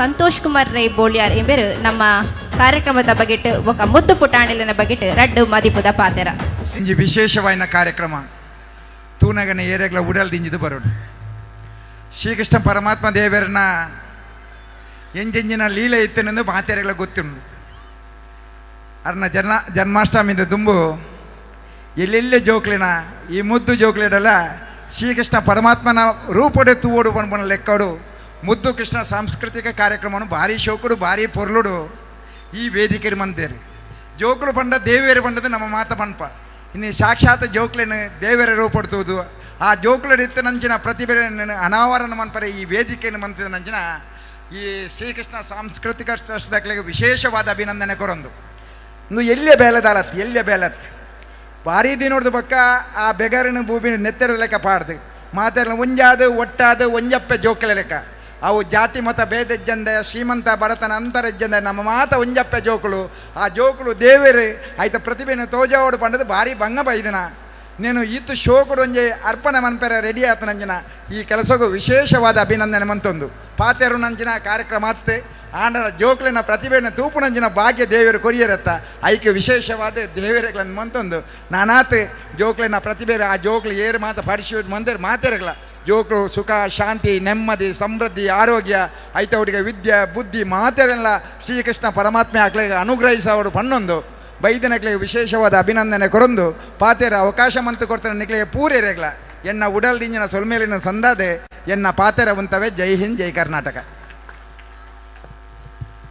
ಸಂತೋಷ್ ಕುಮಾರ್ ರೈ ಬೋಳ್ಯಾರ್ ಎಂಬರು ನಮ್ಮ ಕಾರ್ಯಕ್ರಮದ ಬಗೆಟ್ ఒక ಮುದ್ದು ಪುಟಾಣಿಲಿನ ಬಗೆಟ್ ರಡ್ಡು ಮದಿಪುದ ಪಾತೆರ. ಇಂಜಿ ವಿಶೇಷವಾಯಿನ ಕಾರ್ಯಕ್ರಮ. ತೂನಗನ ಏರಿಯಾಗಳ ಉಡಲ್ ದಿಂಜಿದು ಬರೋಡು. ಶ್ರೀಕೃಷ್ಣ ಪರಮಾತ್ಮ ದೇವರನ್ನ ಎಂಜೆಂಜಿನ ಲೀಲೆ ಇತ್ತನೆಂದು ಮಾತೆರೆಗಳ ಗೊತ್ತುಂಡು. ಅರ್ನ ಜನ ಜನ್ಮಾಷ್ಟಮಿಂದ ದುಂಬು ಎಲ್ಲೆಲ್ಲೇ ಜೋಕ್ಲಿನ, ಈ ಮುದ್ದು ಜೋಕ್ಲಿಡಲ್ಲ ಶ್ರೀಕೃಷ್ಣ ಪರಮಾತ್ಮನ ರೂಪಡೆ ತೂವೋಡು ಪಣ್ಪನ ಲೆಕ್ಕಡು. ಮುದ್ದು ಕೃಷ್ಣ ಸಾಂಸ್ಕೃತಿಕ ಕಾರ್ಯಕ್ರಮವನ್ನು ಭಾರಿ ಶೋಕರು, ಭಾರಿ ಪೊರ್ಲುಡು ಈ ವೇದಿಕೆಗೆ ಮಂದೇರಿ ಜೋಕುಲು ಪಂಡ, ದೇವೇರು ಪಂಡದ ನಮ್ಮ ಮಾತ ಪಂಪ ಇನ್ನು ಸಾಕ್ಷಾತ್ ಜೋಕ್ಲೆನ ದೇವರ ರೂಪಡ್ತುವುದು ಆ ಜೋಕುಲ ರೀತಿ ನಂಚಿನ ಪ್ರತಿಭೆ ಅನಾವರಣ ಮನ್ಪರೆ ಈ ವೇದಿಕೆಯನ್ನು ಮಂತಿದ ನಂಚಿನ ಈ ಶ್ರೀಕೃಷ್ಣ ಸಾಂಸ್ಕೃತಿಕ ಟ್ರಸ್ಟ್ದಾಗಲಿಗೆ ವಿಶೇಷವಾದ ಅಭಿನಂದನೆ ಕೊರೊಂದು. ಇನ್ನು ಎಲ್ಲಿಯ ಬೇಲದಾಲತ್ ಎಲ್ಲಿಯ ಬೇಲತ್. ಭಾರಿ ದಿನೋಡ್ದು ಪಕ್ಕ ಆ ಬೆಗರಿನ ಭೂಮಿ ನೆತ್ತೆರದ ಲೆಕ್ಕ ಪಾಡ್ದು. ಮಾತಾಡಲು ಒಂಜಾದು, ಒಟ್ಟಾದು, ಒಂಜಪ್ಪೆ ಜೋಕಲೆ ಲೆಕ್ಕ. ಅವು ಜಾತಿ ಮತ ಭೇದಜ್ಜಂದೆ ಶ್ರೀಮಂತ ಭರತನ ಅಂತರಜ್ಜಂದೆ ನಮ್ಮ ಮಾತ ಒಂಜಪ್ಪೆ ಜೋಕುಲು. ಆ ಜೋಕುಲು ದೇವೇರಿ, ಆಯ್ತ ಪ್ರತಿಭೆಯನ್ನು ತೋಜಾವಡು ಪಂಡದು ಭಾರಿ ಭಂಗ ಬೈದಿನ. నేను ಇತ್ತು ಒಂಜೆ ಅರ್ಪಣೆ ಮನ್ಪೆರ ರೆಡಿ ಆತನಂಜನ. ಈ ಕೆಲಸಕ್ಕೂ ವಿಶೇಷವಾದ ಅಭಿನಂದನೆ ಮಂತೊಂದು. ಪಾತೆರು ನಂಜಿನ ಕಾರ್ಯಕ್ರಮ ಅತ್ತೆ. ಆನರ ಜೋಕ್ಲಿನ ಪ್ರತಿಭೆಯನ್ನು ತೂಪುನಂಚಿನ ಭಾಗ್ಯ ದೇವರು ಕೊರಿಯರತ್ತ. ಐಕೆ ವಿಶೇಷವಾದ ದೇವರುಗಳನ್ನು ಮಂತೊಂದು ನಾನಾತ್ ಜೋಕ್ಲಿನ ಪ್ರತಿಭೆ ಆ ಜೋಕ್ಲು ಏರು ಮಾತ ಪಾರ್ಟಿಸಿಪೇಟ್ ಮಂದಿರ ಮಾತೇರಗಳ ಜೋಕ್ಲು ಸುಖ, ಶಾಂತಿ, ನೆಮ್ಮದಿ, ಸಮೃದ್ಧಿ, ಆರೋಗ್ಯ ಐತವರಿಗೆ ವಿದ್ಯೆ, ಬುದ್ಧಿ, ಮಾತೆರೆಲ್ಲ ಶ್ರೀಕೃಷ್ಣ ಪರಮಾತ್ಮೆ ಆಗ್ಲಿಗೆ ಅನುಗ್ರಹಿಸವರು ಪನ್ನೊಂದು. ಬೈದನಕ್ಲಿಗೆ ವಿಶೇಷವಾದ ಅಭಿನಂದನೆ ಕೊರೊಂದು. ಪಾತೆರ ಅವಕಾಶ ಮಂತು ಕೊಡ್ತಾರೆ ನಿಕ್ಲಿಗೆ ಪೂರೆರೆಗ್ಲ ಎನ್ನ ಉಡಲ್ ದಿಂಜಿನ ಸೊಲ್ಮೇಲಿನ ಸಂದಾದೆ ಎನ್ನ ಪಾತೆರ ಉಂತವೆ ಜೈ ಹಿಂದ್ ಜೈ ಕರ್ನಾಟಕ